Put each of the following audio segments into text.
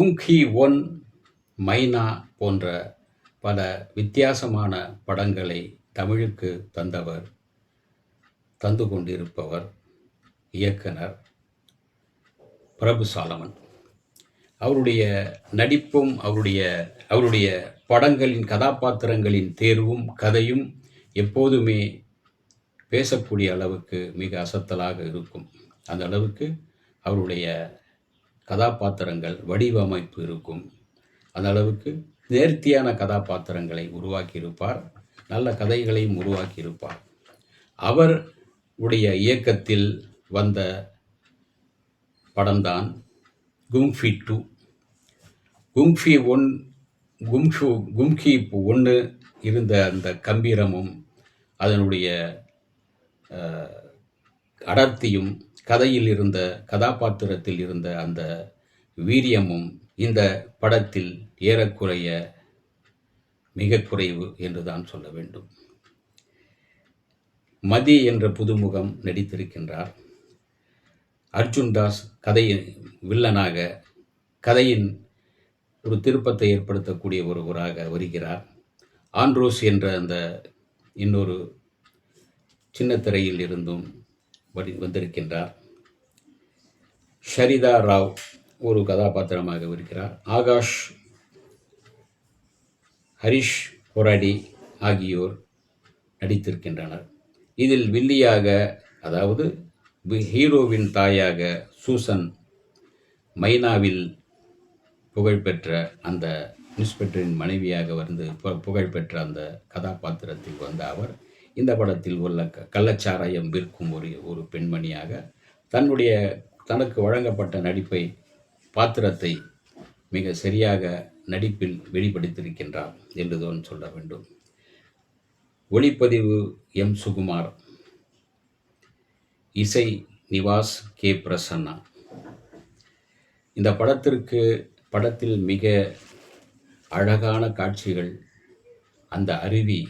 கும்கி one மைனா போன்ற பல வித்தியாசமான படங்களை தமிழுக்கு தந்தவர் தந்து கொண்டிருப்பவர் இயக்குனர் பிரபு சாலமன். அவருடைய நடிப்பும் அவருடைய அவருடைய படங்களின் கதாபாத்திரங்களின் தேர்வும் கதையும் எப்போதுமே பேசக்கூடிய அளவுக்கு மிக அசத்தலாக இருக்கும். அந்த அளவுக்கு அவருடைய கதாபாத்திரங்கள் வடிவமைப்பு இருக்கும். அந்த அளவுக்கு நேர்த்தியான கதாபாத்திரங்களை உருவாக்கியிருப்பார். நல்ல கதைகளையும் உருவாக்கியிருப்பார். அவர் உடைய இயக்கத்தில் வந்த படம்தான் கும்ஃபி டூ. கும்ஃபி ஒன் கும்ஃபு கும்கி ஒன்று இருந்த அந்த கம்பீரமும் அதனுடைய அடர்த்தியும் கதையில் இருந்த கதாபாத்திரத்தில் இருந்த அந்த வீரியமும் இந்த படத்தில் ஏறக்குறைய மிக குறைவு என்று தான் சொல்ல வேண்டும். மதி என்ற புதுமுகம் நடித்திருக்கின்றார். அர்ஜுன் தாஸ் கதையின் வில்லனாக கதையின் ஒரு திருப்பத்தை ஏற்படுத்தக்கூடிய ஒருவராக வருகிறார். ஆண்ட்ரோஸ் என்ற அந்த இன்னொரு சின்ன திரையில் இருந்தும் வடி வந்திருக்கின்றார். ஷரிதா ராவ் ஒரு கதாபாத்திரமாக இருக்கிறார். ஆகாஷ் ஹரிஷ் பொராடி ஆகியோர் நடித்திருக்கின்றனர். இதில் வில்லியாக அதாவது ஹீரோவின் தாயாக சூசன் மைனாவில் புகழ்பெற்ற அந்த இன்ஸ்பெக்டரின் மனைவியாக வந்து பு- புகழ்பெற்ற அந்த கதாபாத்திரத்தில் வந்த அவர் இந்த படத்தில் உள்ள க- கள்ளச்சாராயம் விற்கும் ஒரு ஒரு பெண்மணியாக தன்னுடைய தனக்கு வழங்கப்பட்ட நடிப்பை பாத்திரத்தை மிக சரியாக நடிப்பில் வெளிப்படுத்தியிருக்கின்றார் என்றுதான் சொல்ல வேண்டும். ஒளிப்பதிவு எம். சுகுமார் இசை நிவாஸ் கே. பிரசன்னா. இந்த படத்திற்கு படத்தில் மிக அழகான காட்சிகள் அந்த அருவி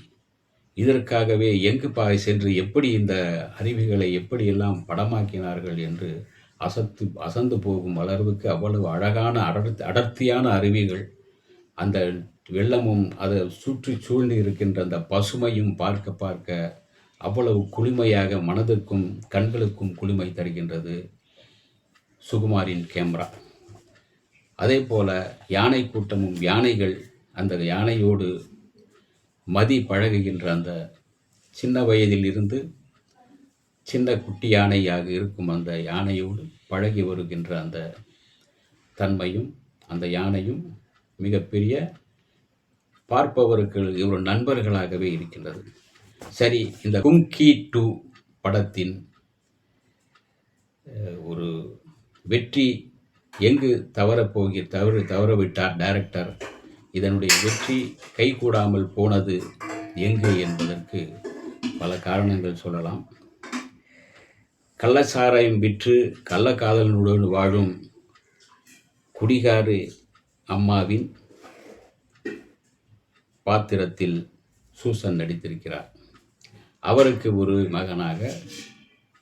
இதற்காகவே எங்கு பாய் சென்று எப்படி இந்த அருவிகளை எப்படியெல்லாம் படமாக்கினார்கள் என்று அசத்து அசந்து போகும் அளவுக்கு அவ்வளவு அழகான அடர்த்தி அடர்த்தியான அருவிகள். அந்த வெள்ளமும் அதை சுற்றி சூழ்ந்து இருக்கின்ற அந்த பசுமையும் பார்க்க பார்க்க அவ்வளவு குளுமையாக மனதிற்கும் கண்களுக்கும் குளுமை தருகின்றது. சுகுமாரின் கேமரா. அதே போல யானை கூட்டமும் யானைகள் அந்த யானையோடு மதி பழகுகின்ற அந்த சின்ன வயதில் இருந்து சின்ன குட்டி யானையாக இருக்கும் அந்த யானையோடு பழகி வருகின்ற அந்த தன்மையும் அந்த யானையும் மிகப்பெரிய பார்ப்பவர்கள் ஒரு நண்பர்களாகவே இருக்கின்றது. சரி இந்த கும்கி டூ படத்தின் ஒரு வெற்றி எங்கு தவறப்போகி தவறு தவறவிட்டார் டைரக்டர் இதனுடைய வெற்றி கைகூடாமல் போனது எங்கு என்பதற்கு பல காரணங்கள் சொல்லலாம். கள்ளச்சாராயம் விற்று கள்ளக்காதலனுடன் வாழும் குடிகாரு அம்மாவின் பாத்திரத்தில் சூசன் நடித்திருக்கிறார். அவருக்கு ஒரு மகனாக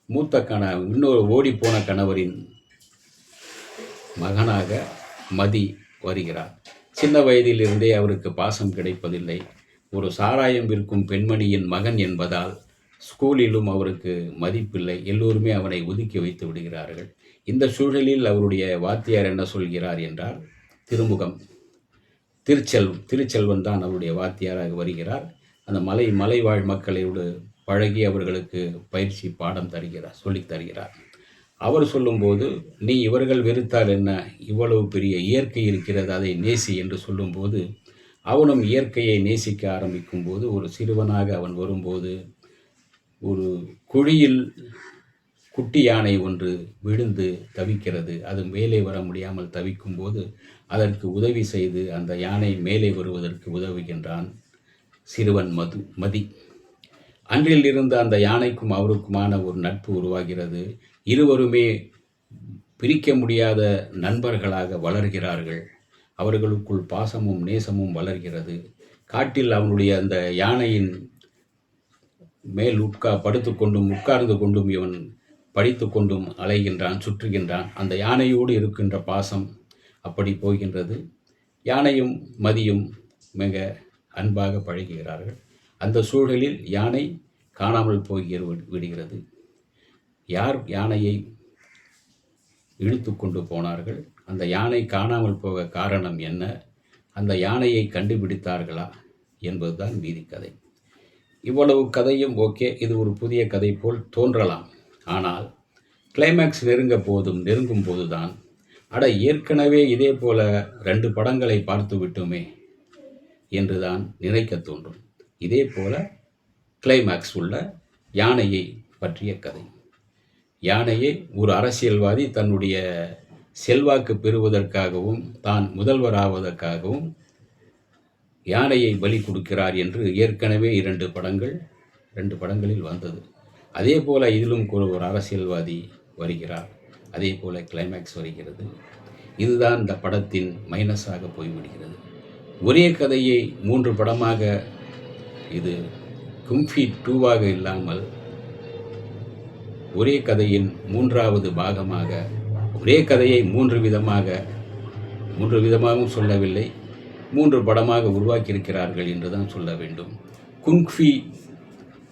மூத்த கண இன்னொரு ஓடிப்போன கணவரின் மகனாக மதி வருகிறார். சின்ன வயதிலிருந்தே அவருக்கு பாசம் கிடைப்பதில்லை. ஒரு சாராயம் விற்கும் பெண்மணியின் மகன் என்பதால் ஸ்கூலிலும் அவருக்கு மதிப்பில்லை. எல்லோருமே அவனை ஒதுக்கி வைத்து விடுகிறார்கள். இந்த சூழலில் அவருடைய வாத்தியார் என்ன சொல்கிறார் என்றால் திருமுகம் திருச்செல்வம் திருச்செல்வன் தான் அவருடைய வாத்தியாராக வருகிறார். அந்த மலை மலைவாழ் மக்களோடு பழகி அவர்களுக்கு பயிற்சி பாடம் தருகிறார் சொல்லித் தருகிறார். அவர் சொல்லும்போது நீ இவர்கள் வெறுத்தால் என்ன? இவ்வளவு பெரிய இயற்கை இருக்கிறது அதை நேசி என்று சொல்லும்போது அவனும் இயற்கையை நேசிக்க ஆரம்பிக்கும் போது ஒரு சிறுவனாக அவன் வரும்போது ஒரு குழியில் குட்டி யானை ஒன்று விழுந்து தவிக்கிறது. அது மேலே வர முடியாமல் தவிக்கும் போது அதற்கு உதவி செய்து அந்த யானை மேலே வருவதற்கு உதவுகின்றான் சிறுவன் மது மதி. அன்றில் இருந்த அந்த யானைக்கும் அவருக்குமான ஒரு நட்பு உருவாகிறது. இருவருமே பிரிக்க முடியாத நண்பர்களாக வளர்கிறார்கள். அவர்களுக்குள் பாசமும் நேசமும் வளர்கிறது. காட்டில் அவனுடைய அந்த யானையின் மேல் உட்கா படுத்துக்கொண்டும் உட்கார்ந்து கொண்டும் இவன் படித்து கொண்டும் அலைகின்றான் சுற்றுகின்றான். அந்த யானையோடு இருக்கின்ற பாசம் அப்படி போகின்றது. யானையும் மதியும் மிக அன்பாக பழகுகிறார்கள். அந்த சூழலில் யானை காணாமல் போகிற விடுகிறது. யார் யானையை இழுத்து கொண்டு போனார்கள்? அந்த யானை காணாமல் போக காரணம் என்ன? அந்த யானையை கண்டுபிடித்தார்களா என்பதுதான் மீதி கதை. இவ்வளவு கதையும் ஓகே இது ஒரு புதிய கதை போல் தோன்றலாம். ஆனால் கிளைமேக்ஸ் நெருங்க போதும் நெருங்கும் போதுதான். அட ஏற்கனவே இதே போல ரெண்டு படங்களை பார்த்து விட்டோமே என்றுதான் நினைக்க தோன்றும். இதே போல கிளைமேக்ஸ் உள்ள யானையை பற்றிய கதை. யானையை ஒரு அரசியல்வாதி தன்னுடைய செல்வாக்கு பெறுவதற்காகவும் தான் முதல்வராவதற்காகவும் யானையை பலி கொடுக்கிறார் என்று ஏற்கனவே இரண்டு படங்கள் ரெண்டு படங்களில் வந்தது. அதே போல் இதிலும் ஒரு ஒரு அரசியல்வாதி வருகிறார். அதே போல் கிளைமேக்ஸ் வருகிறது. இதுதான் இந்த படத்தின் மைனஸாக போய்விடுகிறது. ஒரே கதையை மூன்று படமாக இது கும்ஃபி டூவாக இல்லாமல் ஒரே கதையின் மூன்றாவது பாகமாக ஒரே கதையை மூன்று விதமாக மூன்று விதமாகவும் சொல்லவில்லை. மூன்று படமாக உருவாக்கியிருக்கிறார்கள் என்று தான் சொல்ல வேண்டும். குங்ஃபி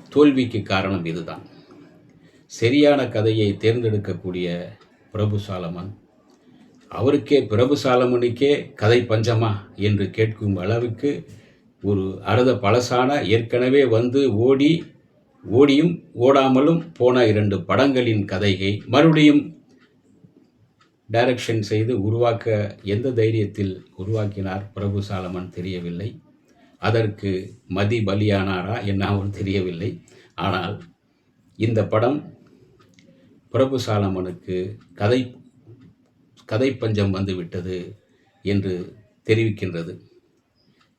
தோல்விக்கு காரணம் இதுதான். சரியான கதையை தேர்ந்தெடுக்கக்கூடிய பிரபு சாலமன். அவருக்கே பிரபு சாலமனுக்கே கதை பஞ்சமா என்று கேட்கும் அளவுக்கு ஒரு அறுத பழசான ஏற்கனவே வந்து ஓடி ஓடியும் ஓடாமலும் போன இரண்டு படங்களின் கதையை மறுபடியும் டைரக்ஷன் செய்து உருவாக்க எந்த தைரியத்தில் உருவாக்கினார் பிரபு சாலமன் தெரியவில்லை. அதற்கு மதி பலியானாரா என்னாவும் தெரியவில்லை. ஆனால் இந்த படம் பிரபு சாலமனுக்கு கதை கதை பஞ்சம் வந்துவிட்டது என்று தெரிவிக்கின்றது.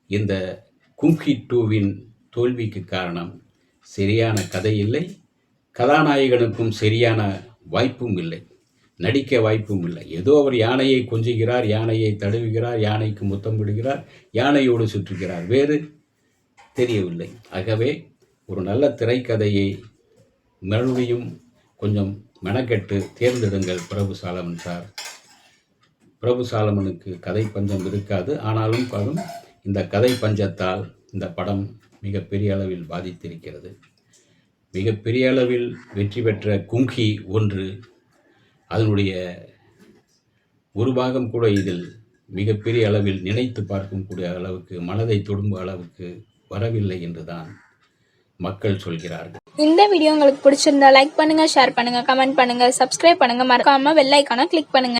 இந்த கும்கி டூவின் தோல்விக்கு காரணம் சரியான கதை இல்லை. கதாநாயகனுக்கும் சரியான வாய்ப்பும் இல்லை. நடிக்க வாய்ப்பும் இல்லை. ஏதோ அவர் யானையை கொஞ்சுகிறார் யானையை தடவுகிறார் யானைக்கு முத்தம் விடுகிறார் யானையோடு சுற்றுகிறார். வேறு தெரியவில்லை. ஆகவே ஒரு நல்ல திரைக்கதையை மறுபடியும் கொஞ்சம் மெனக்கெட்டு தேர்ந்தெடுங்கள் பிரபு சாலமன் சார். பிரபு சாலமனுக்கு கதை பஞ்சம் இருக்காது. ஆனாலும் படம் இந்த கதை பஞ்சத்தால் இந்த படம் மிகப்பெரிய அளவில் பாதித்திருக்கிறது. மிகப்பெரிய அளவில் வெற்றி பெற்ற குங்கி ஒன்று அதனுடைய ஒரு பாகம் கூட இதில் மிகப்பெரிய அளவில் நினைத்து பார்க்கக்கூடிய அளவுக்கு மனதை தொடும்பும் அளவுக்கு வரவில்லை என்றுதான் மக்கள் சொல்கிறார்கள். இந்த வீடியோ உங்களுக்கு பிடிச்சிருந்தா லைக் பண்ணுங்க ஷேர் பண்ணுங்க கமெண்ட் பண்ணுங்க சப்ஸ்கிரைப் பண்ணுங்க. மறக்காம வெள்ளைக்கான கிளிக் பண்ணுங்க.